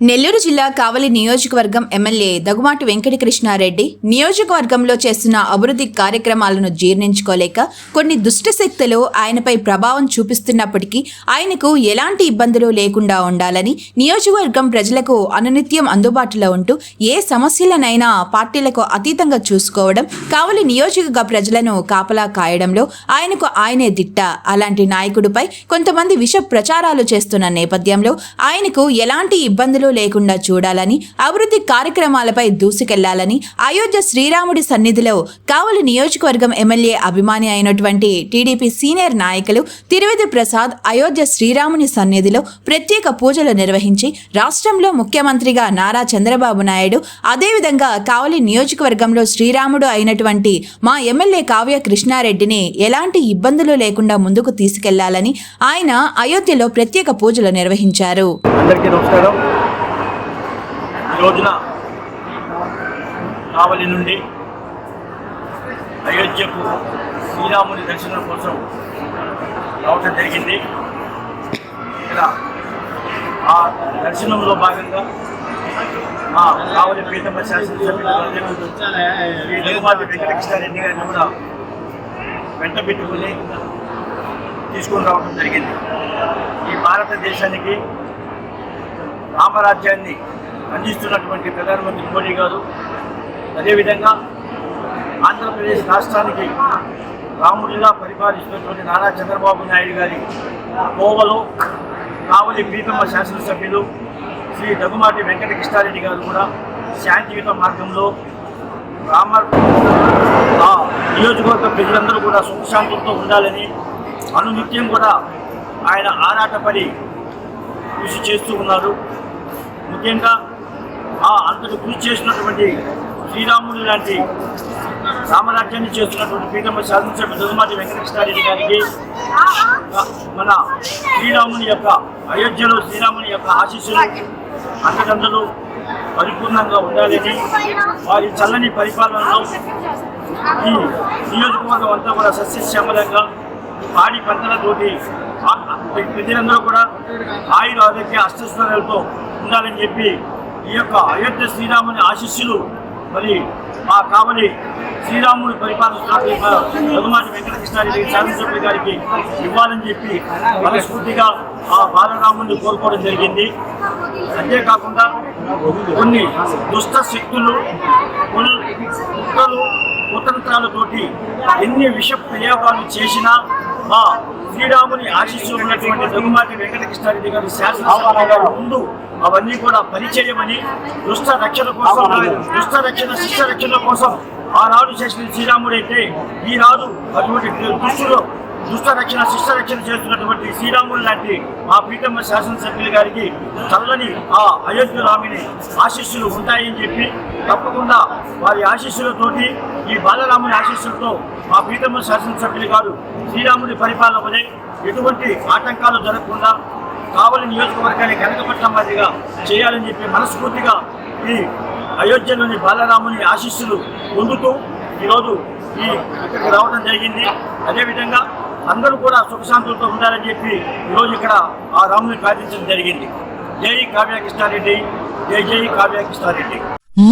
నెల్లూరు జిల్లా కావలి నియోజకవర్గం ఎమ్మెల్యే దగుమాటి వెంకటకృష్ణారెడ్డి నియోజకవర్గంలో చేస్తున్న అభివృద్ధి కార్యక్రమాలను జీర్ణించుకోలేక కొన్ని దుష్టశక్తులు ఆయనపై ప్రభావం చూపిస్తున్నప్పటికీ ఆయనకు ఎలాంటి ఇబ్బందులు లేకుండా ఉండాలని నియోజకవర్గం ప్రజలకు అనునిత్యం అందుబాటులో ఉంటూ ఏ సమస్యలనైనా పార్టీలకు అతీతంగా చూసుకోవడం కావలి నియోజకవర్గ ప్రజలను కాపలా కాయడంలో ఆయనకు ఆయనే దిట్ట. అలాంటి నాయకుడిపై కొంతమంది విష ప్రచారాలు చేస్తున్న నేపథ్యంలో ఆయనకు ఎలాంటి ఇబ్బందులు లేకుండా చూడాలని అభివృద్ధి కార్యక్రమాలపై దూసుకెళ్ళాలని అయోధ్య శ్రీరాముడి సన్నిధిలో కావలి నియోజకవర్గం ఎమ్మెల్యే అభిమాని అయినటువంటి టీడీపీ సీనియర్ నాయకులు తిరువిధి ప్రసాద్ అయోధ్య శ్రీరాముని సన్నిధిలో ప్రత్యేక పూజలు నిర్వహించి రాష్ట్రంలో ముఖ్యమంత్రిగా నారా చంద్రబాబు నాయుడు అదేవిధంగా కావలి నియోజకవర్గంలో శ్రీరాముడు అయినటువంటి మా ఎమ్మెల్యే కావ్య కృష్ణారెడ్డిని ఎలాంటి ఇబ్బందులు లేకుండా ముందుకు తీసుకెళ్ళాలని ఆయన అయోధ్యలో ప్రత్యేక పూజలు నిర్వహించారు. అందరికీ నమస్కారం. రోజున కావలి నుండి అయోధ్యకు శ్రీరాముని దర్శనం కోసం రావటం జరిగింది. ఇక్కడ ఆ దర్శనంలో భాగంగా మా కావలి పీఠమ శాసనసభ్యులు శ్రీ రఘుమాతి వెంకటకృష్ణారెడ్డి గారిని కూడా వెంట పెట్టుకుని తీసుకొని రావడం జరిగింది. ఈ భారతదేశానికి రామరాజ్యాన్ని అందిస్తున్నటువంటి ప్రధానమంత్రి మోడీ గారు. అదేవిధంగా ఆంధ్రప్రదేశ్ రాష్ట్రానికి రాముడిగా పరిపాలిస్తున్నటువంటి నారా చంద్రబాబు నాయుడు గారి కోవలో కావలి ప్రీతమ్మ శాసనసభ్యులు శ్రీ దగ్గుమాటి వెంకటకృష్ణారెడ్డి గారు కూడా శాంతియుత మార్గంలో రామ నియోజకవర్గ ప్రజలందరూ కూడా సుఖశాంతులతో ఉండాలని అనునిత్యం కూడా ఆయన ఆరాటపడి కృషి చేస్తూ ఉన్నారు. ముఖ్యంగా ఆ అంతటి కృషి చేసినటువంటి శ్రీరాముడు లాంటి రామరాజ్యాన్ని చేస్తున్నటువంటి పీఠమ శాసనసభ్యులు దుర్మాటి వెంకటకృష్ణారెడ్డి గారికి మన శ్రీరాముని యొక్క అయోధ్యలో శ్రీరాముని యొక్క ఆశీస్సులు అంతకంతలు పరిపూర్ణంగా ఉండాలని వారి చల్లని పరిపాలనలో ఈ నియోజకవర్గం అంతా కూడా సస్యశ్యామలంగా పాడి పంటలతోటి ప్రజలందరూ కూడా ఆయుర ఆరోగ్య అష్టస్థానాలతో ఉండాలని చెప్పి ఈ యొక్క అయోధ్య శ్రీరాముని ఆశీస్సులు మరి ఆ కావలి శ్రీరాముడు పరిపాలిస్తున్న రఘుమాటి వెంకటకృష్ణారెడ్డి శాసనసభ్యులు గారికి ఇవ్వాలని చెప్పి మనస్ఫూర్తిగా ఆ బాలరాముడిని కోరుకోవడం జరిగింది. అంతేకాకుండా కొన్ని దుష్ట శక్తులు కుట్రలు కుతంత్రాలతోటి ఎన్ని విష ప్రయోగాలు చేసినా ఆ శ్రీరాముని ఆశీస్సులు ఉన్నటువంటి రఘుమాటి వెంకటకృష్ణారెడ్డి గారు శాసనసభ ముందు అవన్నీ కూడా పరిచయమని దుష్ట రక్షణ కోసం దుష్ట రక్షణ శిష్ట రక్షణ కోసం ఆనాడు చేసిన శ్రీరాముడైతే ఈనాడు అటువంటి దుష్టులు దుష్ట రక్షణ శిష్ట రక్షణ చేస్తున్నటువంటి శ్రీరాములు లాంటి మా పీఠమ్మ శాసనసభ్యులు గారికి చల్లని ఆ అయోధ్య రామిని ఆశీస్సులు ఉంటాయని చెప్పి తప్పకుండా వారి ఆశీస్సులతోటి ఈ బాలరాముని ఆశీస్సులతో మా పీఠమ్మ శాసనసభ్యులు గారు శ్రీరాముడి పరిపాలనపై ఎటువంటి ఆటంకాలు జరగకుండా కావలి నియోజకవర్గాన్ని కనకపట్నం మాదిరిగా చేయాలని చెప్పి మనస్ఫూర్తిగా ఈ అయోధ్యలోని బాలరాముని ఆశీస్సులు పొందుతూ ఈరోజు ఈ ఇక్కడికి రావడం జరిగింది. అదేవిధంగా అందరూ కూడా సుఖశాంతులతో ఉండాలని చెప్పి ఈరోజు ఇక్కడ ఆ రాముని ప్రార్థించడం జరిగింది. జై కావ్య కృష్ణారెడ్డి జై జై Kavya Krishna Reddy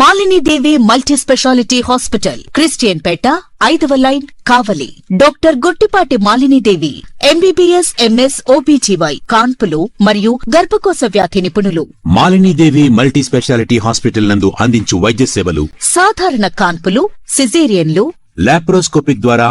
Malini Devi multi specialty hospital Christian Peta ఐదవ line Kavali. Doctor Guttipati Malini Devi MBBS MS OBGY కాన్పులు మరియు గర్భకోశ వ్యాధి నిపుణులు. మాలినీదేవి మల్టీ స్పెషాలిటీ హాస్పిటల్ నందు అందించు వైద్య సేవలు సాధారణ కాన్పులు సిజేరియన్లు లాప్రోస్కోపిక్ ద్వారా